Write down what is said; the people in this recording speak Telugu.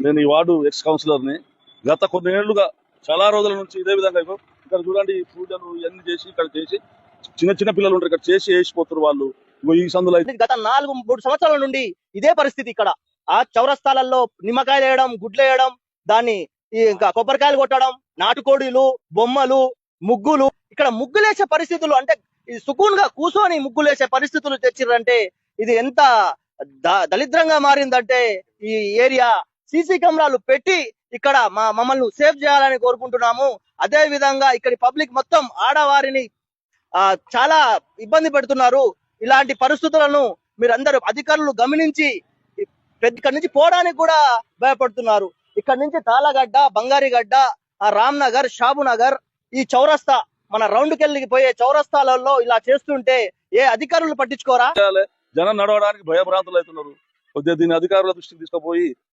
నేను ఈ వార్డు ఎక్స్ కౌన్సిలర్ని గత కొన్ని ఏళ్ళుగా చాలా రోజుల నుంచి ఇదే విధంగా ఇక్కడ చూడండి పూజలు ఇవన్నీ చేసి ఇక్కడ చేసి చిన్న చిన్న పిల్లలు ఉంటారు ఇక్కడ చేసి వేసిపోతారు వాళ్ళు. ఈ సందులో అయితే గత నాలుగు మూడు సంవత్సరాల నుండి ఇదే పరిస్థితి ఇక్కడ. ఆ చౌరస్తాలలో నిమ్మకాయలు వేయడం గుడ్లు వేయడం దాన్ని ఇంకా కొబ్బరికాయలు కొట్టడం నాటుకోడిలు బొమ్మలు ముగ్గులు. ఇక్కడ ముగ్గులేసే పరిస్థితులు అంటే సుకూన్గా కూర్చొని ముగ్గులేసే పరిస్థితులు తెచ్చిరంటే ఇది ఎంత దరిద్రంగా మారిందంటే ఈ ఏరియా సీసీ కెమెరాలు పెట్టి ఇక్కడ మా మమ్మల్ని సేవ్ చేయాలని కోరుకుంటున్నాము. అదే విధంగా ఇక్కడి పబ్లిక్ మొత్తం ఆడవారిని ఆ, చాలా ఇబ్బంది పెడుతున్నారు. ఇలాంటి పరిస్థితులను మీరందరూ అధికారులు గమనించి ఇక్కడ ఇక్కడి నుంచి పోవడానికి కూడా భయపడుతున్నారు. ఇక్కడ నుంచి తాళగడ్డ బంగారిగడ్డ రామ్ నగర్ షాబు నగర్ ఈ చౌరస్తా మన రౌండ్ కెళ్ళి పోయే చౌరస్తాలలో ఇలా చేస్తుంటే ఏ అధికారులు పట్టించుకోరా? జనం నడవడానికి భయభ్రాంతులు అవుతున్నారు కొద్దిగా దీని అధికారుల దృష్టికి తీసుకుపోయి